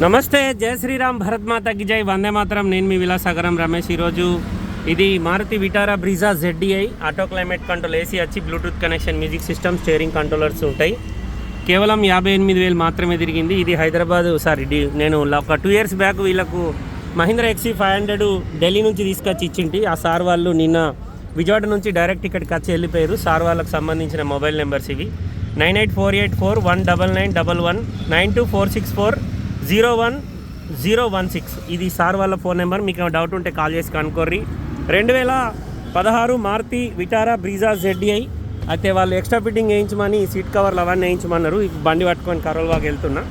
నమస్తే జై శ్రీరామ్ భరత్ మాతకి జై. వందే మాత్రం. నేను మీ విలాసాగరం రమేష్. ఈరోజు ఇది Maruti Vitara Brezza ZDi auto climate control AC వచ్చి Bluetooth connection music system steering controllers ఉంటాయి. కేవలం యాభై ఎనిమిది వేలు మాత్రమే తిరిగింది. ఇది హైదరాబాద్ సారీ డి- నేను ఒక టూ ఇయర్స్ బ్యాక్ వీళ్ళకు మహీంద్రా ఎక్సీ ఫైవ్ హండ్రెడ్ ఢిల్లీ నుంచి తీసుకొచ్చి ఇచ్చింటి. ఆ సార్ వాళ్ళు నిన్న విజయవాడ నుంచి డైరెక్ట్ ఇక్కడికి వచ్చి వెళ్ళిపోయారు. సార్ వాళ్ళకి సంబంధించిన మొబైల్ నెంబర్స్ ఇవి. Nine eight four eight four one double nine double one nine two four six four zero one zero one six. ఇది సార్ వాళ్ళ ఫోన్ నెంబర్. మీకు డౌట్ ఉంటే కాల్ చేసి కనుక్కోర్రి. రెండు వేల పదహారు మారుతి విటారా బ్రీజా జెడ్డిఐ. అయితే వాళ్ళు ఎక్స్ట్రా ఫిట్టింగ్ వేయించమని సీట్ కవర్లు అవన్నీ వేయించమన్నారు. ఈ బండి పట్టుకొని కరోల్వాకి వెళ్తున్నా.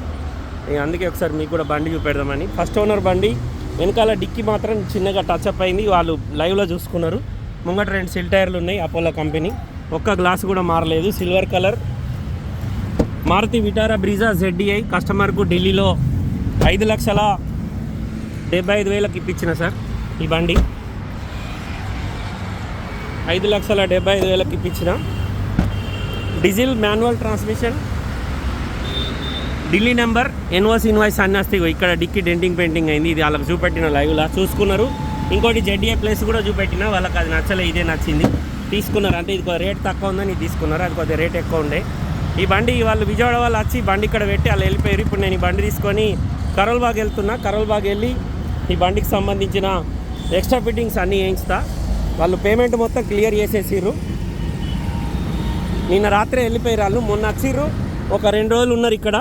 అందుకే ఒకసారి మీకు కూడా బండి చూపెడదామని. ఫస్ట్ ఓనర్ బండి. వెనకాల డిక్కీ మాత్రం చిన్నగా టచ్ అప్ అయింది. వాళ్ళు లైవ్లో చూసుకున్నారు. ముంగట రెండు సిల్ టైర్లు ఉన్నాయి అపోలో కంపెనీ ఒక్క గ్లాస్ కూడా మారలేదు. Silver colour Maruti Vitara Brezza ZDi. కస్టమర్కు ఢిల్లీలో ఐదు లక్షల డెబ్బై ఐదు వేలకు ఇప్పించిన సార్ ఈ బండి. ఐదు లక్షల డెబ్బై ఐదు వేలకు ఇప్పించిన. Diesel manual transmission. Delhi number ఎన్వాస్ invoice అన్నీ వస్తాయి ఇక్కడ డిక్కి డెంటింగ్ పెయింటింగ్ అయింది. ఇది వాళ్ళకి చూపెట్టిన లైవ్లా చూసుకున్నారు. ఇంకోటి జెడ్డీఏ ప్లేస్ కూడా చూపెట్టిన వాళ్ళకి అది నచ్చలే ఇదే నచ్చింది. తీసుకున్నారు. అంటే ఇది రేట్ తక్కువ ఉందని ఇది తీసుకున్నారు. అది కొద్దిగా రేట్ ఎక్కువ ఉండే. ఈ బండి వాళ్ళు విజయవాడ వాళ్ళు వచ్చి బండి ఇక్కడ పెట్టి వాళ్ళు వెళ్ళిపోయారు. ఇప్పుడు నేను ఈ బండి తీసుకొని కరోల్బాగ్ వెళ్తున్నా. కరోల్బాగ్ వెళ్ళి ఈ బండికి సంబంధించిన ఎక్స్ట్రా ఫిట్టింగ్స్ అన్నీ వేయించుతా. వాళ్ళు పేమెంట్ మొత్తం క్లియర్ చేసేసిర్రు. నిన్న రాత్రి వెళ్ళిపోయారు వాళ్ళు మొన్న వచ్చిర్రు. ఒక రెండు రోజులు ఉన్నారు ఇక్కడ.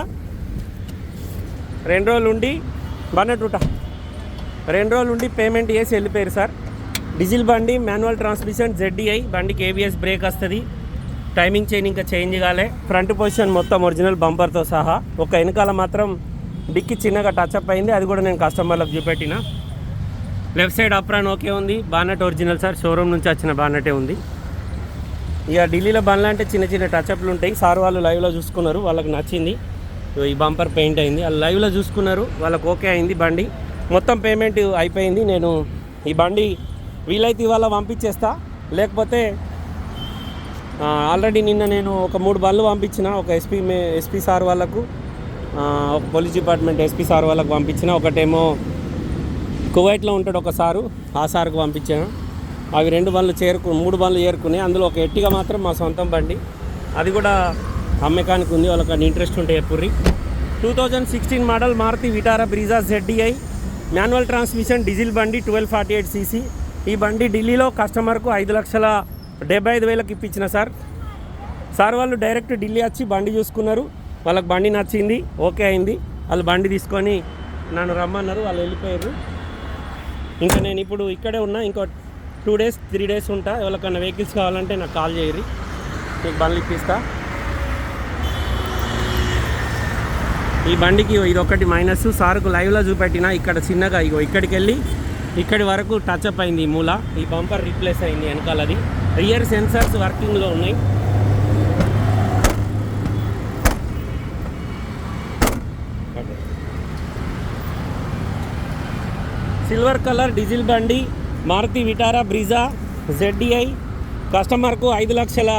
రెండు రోజులు ఉండి బన్నటూట రెండు రోజులు ఉండి పేమెంట్ చేసి వెళ్ళిపోయారు సార్. డీజిల్ బండి మాన్యువల్ ట్రాన్స్మిషన్ జెడ్డీఐ బండికి ఏబిఎస్ బ్రేక్ వస్తుంది. టైమింగ్ చైన్ ఇంకా చేంజ్ కాలే. ఫ్రంట్ పొజిషన్ మొత్తం ఒరిజినల్ బంపర్తో సహా. ఒక వెనకాల మాత్రం డిక్కి చిన్నగా టచ్అప్ అయింది. అది కూడా నేను కస్టమర్లకు చూపెట్టిన. లెఫ్ట్ సైడ్ అప్రాన్ ఓకే ఉంది. బానట్ ఒరిజినల్ సార్ షోరూమ్ నుంచి వచ్చిన బానటే ఉంది. ఇక ఢిల్లీలో బండ్లు అంటే చిన్న చిన్న టచ్అప్లు ఉంటాయి. సార్ వాళ్ళు లైవ్లో చూసుకున్నారు. వాళ్ళకి నచ్చింది. ఈ బంపర్ పెయింట్ అయింది. వాళ్ళు లైవ్లో చూసుకున్నారు. వాళ్ళకి ఓకే అయింది బండి. మొత్తం పేమెంట్ అయిపోయింది. నేను ఈ బండి వీలైతే ఇవాళ పంపించేస్తా. లేకపోతే ఆల్రెడీ నిన్న నేను ఒక మూడు బండ్లు పంపించిన. ఒక ఎస్పీ మే ఎస్పీ సార్ వాళ్ళకు. పోలీస్ డిపార్ట్మెంట్ ఎస్పీ సార్ వాళ్ళకి పంపించిన. ఒకటేమో కువైట్లో ఉంటాడు ఒక సారు ఆ సార్కు పంపించాను. అవి రెండు బండ్లు చేరుకు మూడు బండ్లు చేరుకున్నాయి. అందులో ఒక ఎట్టిగా మాత్రం మా సొంతం బండి. అది కూడా అమ్మకానికి ఉంది వాళ్ళకి ఇంట్రెస్ట్ ఉంటే ఎప్పుర్రి two thousand sixteen model Maruti Vitara Brezza ZDi manual transmission diesel బండి ట్వెల్వ్ ఫార్టీ ఎయిట్ సీసీ. ఈ బండి ఢిల్లీలో కస్టమర్కు ఐదు లక్షల డెబ్బై ఐదు వేలకు ఇప్పించిన సార్. సార్ వాళ్ళు డైరెక్ట్ ఢిల్లీ వచ్చి బండి చూసుకున్నారు. వాళ్ళకి బండి నచ్చింది ఓకే అయింది. వాళ్ళు బండి తీసుకొని నన్ను రమ్మన్నారు వాళ్ళు వెళ్ళిపోయారు. ఇంకా నేను ఇప్పుడు ఇక్కడే ఉన్నా ఇంకో టూ డేస్ త్రీ డేస్ ఉంటా. ఎవరికన్నా వెహికల్స్ కావాలంటే నాకు కాల్ చేయరు మీకు బండ్లు ఇప్పిస్తా. ఈ బండికి ఇది ఒకటి మైనస్ సార్కు లైవ్లో చూపెట్టిన ఇక్కడ చిన్నగా ఇగో ఇక్కడికి వెళ్ళి ఇక్కడి వరకు టచ్ అప్ అయింది ఈ మూల. ఈ బంపర్ రీప్లేస్ అయింది వెనకాలది. రియర్ సెన్సార్స్ వర్కింగ్లో ఉన్నాయి. సిల్వర్ కలర్ డీజిల్ బండి మారుతి విటారా బ్రిజా జెడ్డిఐ కస్టమర్కు ఐదు లక్షల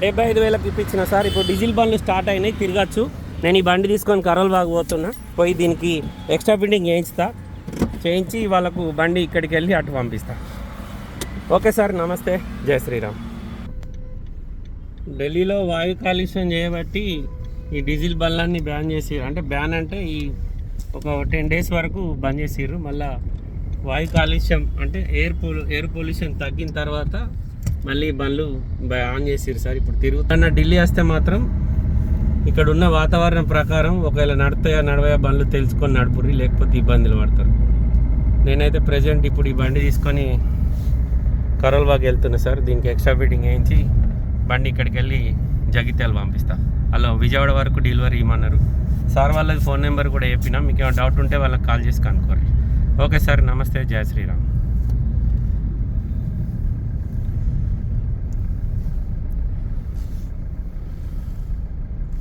డెబ్బై ఐదు వేలకు ఇప్పించిన సార్. ఇప్పుడు డీజిల్ బండ్లు స్టార్ట్ అయినాయి తిరగచ్చు. నేను ఈ బండి తీసుకొని కరోల్ బాగా పోతున్నా. పోయి దీనికి ఎక్స్ట్రా ఫిట్టింగ్ చేయించుతా చేయించి వాళ్ళకు బండి ఇక్కడికి వెళ్ళి అటు పంపిస్తా. ఓకే సార్ నమస్తే. జయ శ్రీరామ్. ఢిల్లీలో వాయు కాలుష్యం చేయబట్టి ఈ డీజిల్ బండ్లన్నీ బ్యాన్ చేసిర్రు. అంటే బ్యాన్ అంటే ఈ ఒక టెన్ డేస్ వరకు బంద్ చేసిర్రు. మళ్ళీ వాయు కాలుష్యం అంటే ఎయిర్ పొల్యూ ఎయిర్ పొల్యూషన్ తగ్గిన తర్వాత మళ్ళీ బండ్లు ఆన్ చేసిర్రు సార్. ఇప్పుడు తిరుగుతున్న ఢిల్లీ వస్తే మాత్రం ఇక్కడ ఉన్న వాతావరణం ప్రకారం ఒకవేళ నడతాయా నడవయా బండ్లు తెలుసుకొని నడుపుర్రి లేకపోతే ఇబ్బందులు పడతారు. నేనైతే ప్రజెంట్ ఇప్పుడు ఈ బండి తీసుకొని కరోల్బాగ్ వెళ్తున్నా సార్. దీనికి ఎక్స్ట్రా ఫిట్టింగ్ వేయించి బండి ఇక్కడికి వెళ్ళి జగిత్యాలు పంపిస్తా. అలా విజయవాడ వరకు డెలివరీ ఇవ్వమన్నారు సార్ వాళ్ళకి ఫోన్ నెంబర్ కూడా చెప్పినా మీకు ఏమైనా డౌట్ ఉంటే వాళ్ళకి కాల్ చేసి కనుక్కోరు ఓకే సార్ నమస్తే జయ శ్రీరామ్.